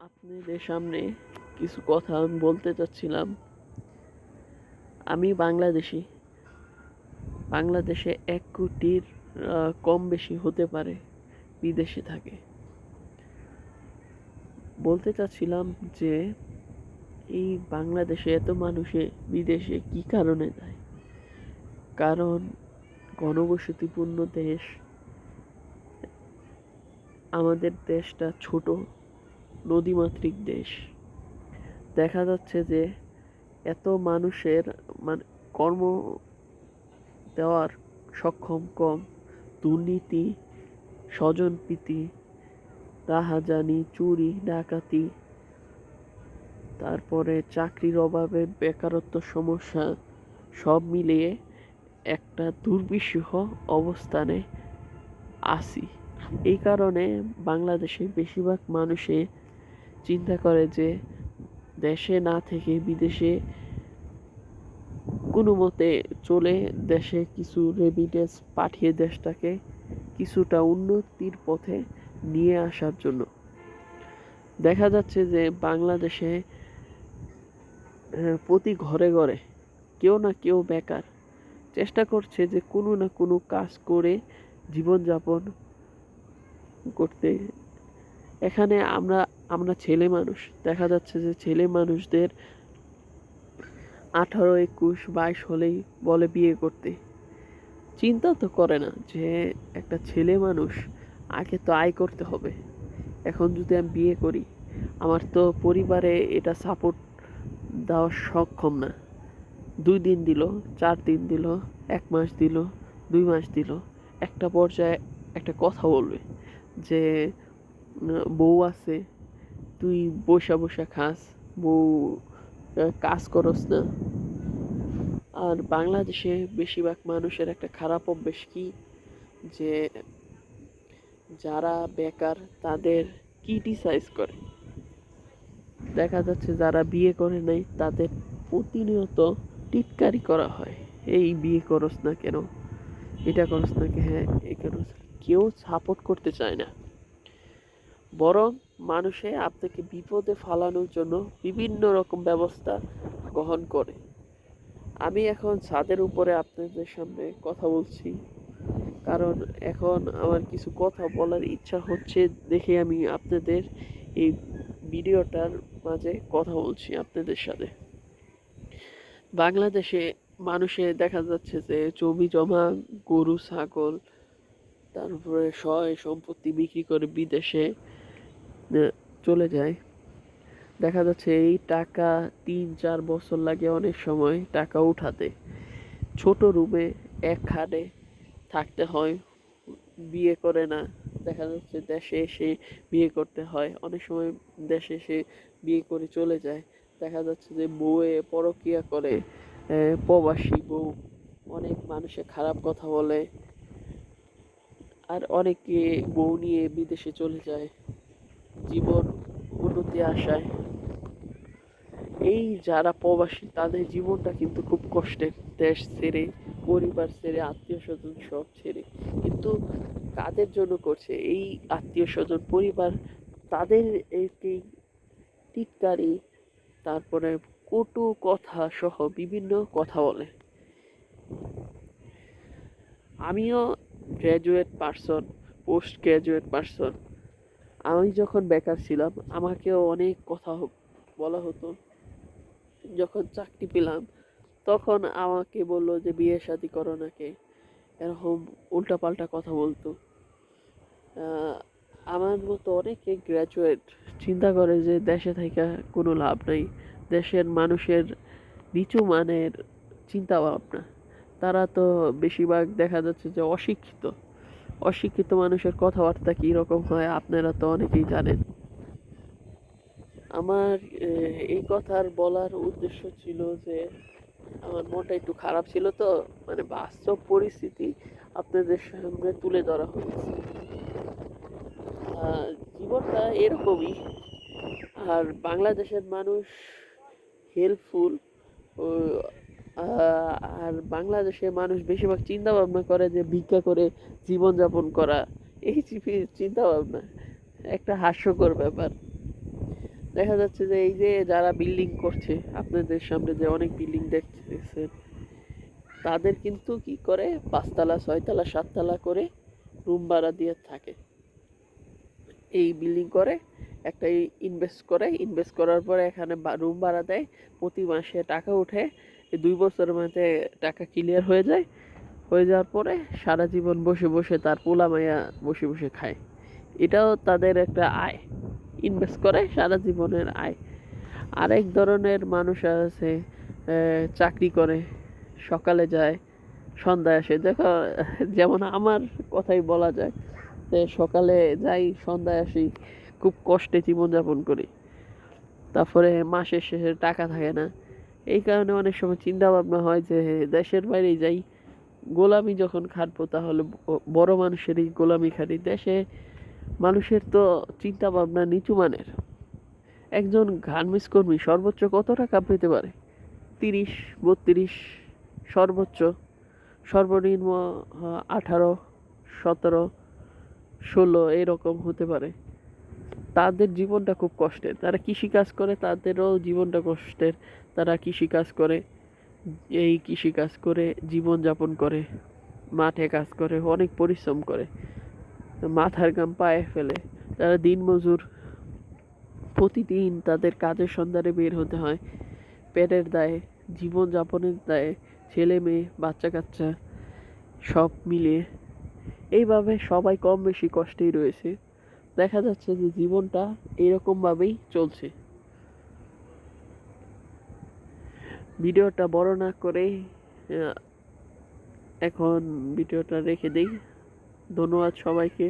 আপনাদের সামনে কিছু কথা আমি বলতে চাচ্ছিলাম। আমি বাংলাদেশি। বাংলাদেশে এক কোটির কম বেশি হতে পারে বিদেশে থাকে। বলতে চাচ্ছিলাম যে, এই বাংলাদেশে এত মানুষে বিদেশে কি কারণে যায়? কারণ ঘনবসতিপূর্ণ দেশ, আমাদের দেশটা ছোট। নদীমাতৃক দেশ। দেখা যাচ্ছে যে এত মানুষের মানে কর্ম দেওয়ার সক্ষম কম। দুর্নীতি, স্বজনপ্রীতি, রাহাজানি, চুরি, ডাকাতি, তারপরে চাকরির অভাবে বেকারত্ব সমস্যা, সব মিলিয়ে একটা দুর্বিষহ অবস্থানে আসি এই কারণে বাংলাদেশে বেশিরভাগ মানুষে চিন্তা করে যে দেশে না থেকে বিদেশে কোনো মতে চলে দেশে কিছু রেমিটেন্স পাঠিয়ে দেশটাকে কিছুটা উন্নতির পথে নিয়ে আসার জন্য। দেখা যাচ্ছে যে বাংলাদেশে প্রতি ঘরে ঘরে কেউ না কেউ বেকার। চেষ্টা করছে যে কোনো না কোনো কাজ করে জীবনযাপন করতে। এখানে আমরা আমরা ছেলে মানুষ। দেখা যাচ্ছে যে ছেলে মানুষদের আঠারো, একুশ, বাইশ হলেই বলে বিয়ে করতে। চিন্তা তো করে না যে একটা ছেলে মানুষ আগে তো আয় করতে হবে। এখন যদি আমি বিয়ে করি, আমার তো পরিবারে এটা সাপোর্ট দেওয়া সক্ষম না। দুই দিন দিল, চার দিন দিল, এক মাস দিল, দুই মাস দিল। একটা পর্যায়ে একটা কথা বলবে যে বউ আছে তুই বসা বসা খাস, বউ কাজ করস না। আর বাংলাদেশে বেশিরভাগ মানুষের একটা খারাপ অভ্যেস কি? যে যারা বেকার তাদের ক্রিটিসাইজ করে। দেখা যাচ্ছে যারা বিয়ে করে নাই, তাদের প্রতিনিয়ত টিটকারি করা হয়। এই বিয়ে করস না কেন? এটা করস না কে? হ্যাঁ এ করস। কেউ সাপোর্ট করতে চায় না। বরং মানুষে আপনাকে বিপদে ফালানোর জন্য বিভিন্ন রকম ব্যবস্থা গ্রহণ করে। আমি এখন ছাদের উপরে আপনাদের সামনে কথা বলছি, কারণ এখন আমার কিছু কথা বলার ইচ্ছা হচ্ছে দেখে আমি আপনাদের এই ভিডিওটার মাঝে কথা বলছি আপনাদের সাথে। বাংলাদেশে মানুষে দেখা যাচ্ছে যে জমি জমা, গরু, ছাগল, তারপরে সয় সম্পত্তি বিক্রি করে বিদেশে চলে যায়। দেখা যাচ্ছে এই টাকা তিন চার বছর লাগে অনেক সময় টাকা উঠাতে। ছোট রুমে এক খাটে থাকতে হয়, বিয়ে করে না। দেখা যাচ্ছে দেশে এসে বিয়ে করতে হয়, অনেক সময় দেশে এসে বিয়ে করে চলে যায়। দেখা যাচ্ছে যে বউয়ে পরকিয়া করে প্রবাসী বউ। অনেক মানুষে খারাপ কথা বলে। আর অনেকে বউ নিয়ে বিদেশে চলে যায়। জীবন উন্নতি আসায় এই যারা প্রবাসী, তাদের জীবনটা কিন্তু খুব কষ্টের দেশ ছেড়ে, পরিবার ছেড়ে, আত্মীয় স্বজন সব ছেড়ে। কিন্তু কাদের জন্য করছে? এই আত্মীয় স্বজন, পরিবার, তাদের এই টিটকারি, তারপরে কটু কথা সহ বিভিন্ন কথা বলে। আমিও graduate person post graduate person আমি যখন বেকার ছিলাম, আমাকেও অনেক কথা বলা হতো। যখন চাকরি পেলাম, তখন আমাকে বলল যে, বিয়ে শাদি করো নাকি? এরকম উল্টাপাল্টা কথা বলতো। আমার মতো অনেকে গ্র্যাজুয়েট চিন্তা করে যে, দেশে থেকে কোনো লাভ নাই। দেশের মানুষের নিচু মানের চিন্তা ভাবনা তারা তো বেশিরভাগ দেখা যাচ্ছে যে, অশিক্ষিত। অশিক্ষিত মানুষের কথাবার্তা কী রকম হয় আপনারা তো অনেকেই জানেন। আমার এই কথার বলার উদ্দেশ্য ছিল যে, আমার মনটা একটু খারাপ ছিল তো মানে বাস্তব পরিস্থিতি আপনাদের সামনে তুলে ধরা হয়েছে। জীবনটা এরকমই। আর বাংলাদেশের মানুষ হেল্পফুল আর বাংলাদেশের মানুষ বেশিরভাগ চিন্তা ভাবনা করে যে ভিক্ষা করে জীবনযাপন করা। এই চিন্তা ভাবনা একটা হাস্যকর ব্যাপার। দেখা যাচ্ছে যে এই যে যারা বিল্ডিং করছে, আপনাদের সামনে যে অনেক বিল্ডিং দেখতেছেন, তাদের কিন্তু কি করে? পাঁচতলা, ছয়তলা, সাততলা করে রুম ভাড়া দিয়ে থাকে। এই বিল্ডিং করে, একটা ইনভেস্ট করে ইনভেস্ট করার পরে এখানে রুম ভাড়া দেয়, প্রতি মাসে টাকা উঠে এই দুই বছরের মধ্যে টাকা ক্লিয়ার হয়ে যায়। হয়ে যাওয়ার পরে সারা জীবন বসে বসে তার পোলা মাইয়া বসে বসে খায়। এটাও তাদের একটা আয়। ইনভেস্ট করে সারা জীবনের আয়। আরেক ধরনের মানুষ আছে চাকরি করে, সকালে যায়, সন্ধ্যায় আসে। দেখো, যেমন আমার কথাই বলা যায় যে সকালে যাই, সন্ধ্যায় আসি, খুব কষ্টে জীবনযাপন করি। তারপরে মাসের শেষে টাকা থাকে না। এই কারণে অনেক সময় চিন্তা ভাবনা হয় যে দেশের বাইরে যাই, গোলামি যখন খাটবো তাহলে বড় মানুষেরই গোলামি খাটি। দেশে মানুষের তো চিন্তা ভাবনা নিচু মানের। একজন গার্মেন্টস কর্মী সর্বোচ্চ কত টাকা পেতে পারে? তিরিশ, বত্রিশ, সর্বোচ্চ। সর্বনিম্ন আঠারো, সতেরো, ষোলো, এরকম হতে পারে। তাদের জীবনটা খুব কষ্টের। তারা কৃষিকাজ করে, তাদেরও জীবনটা কষ্টের। তারা কৃষিকাজ করে, এই কৃষিকাজ করে, জীবনযাপন করে, মাঠে কাজ করে, অনেক পরিশ্রম করে, মাথার গাম পায়ে ফেলে। তারা দিনমজুর, প্রতিদিন তাদের কাজের সন্ধানে বের হতে হয়, পেটের দায়ে, জীবনযাপনের দায়ে, ছেলে মেয়ে, বাচ্চা কাচ্চা, সব মিলিয়ে এইভাবে সবাই কম বেশি কষ্টেই রয়েছে। দেখা যাচ্ছে যে জীবনটা এরকমভাবেই চলছে। ভিডিওটা বড় না করে এখন ভিডিওটা রেখে দিই। ধন্যবাদ সবাইকে।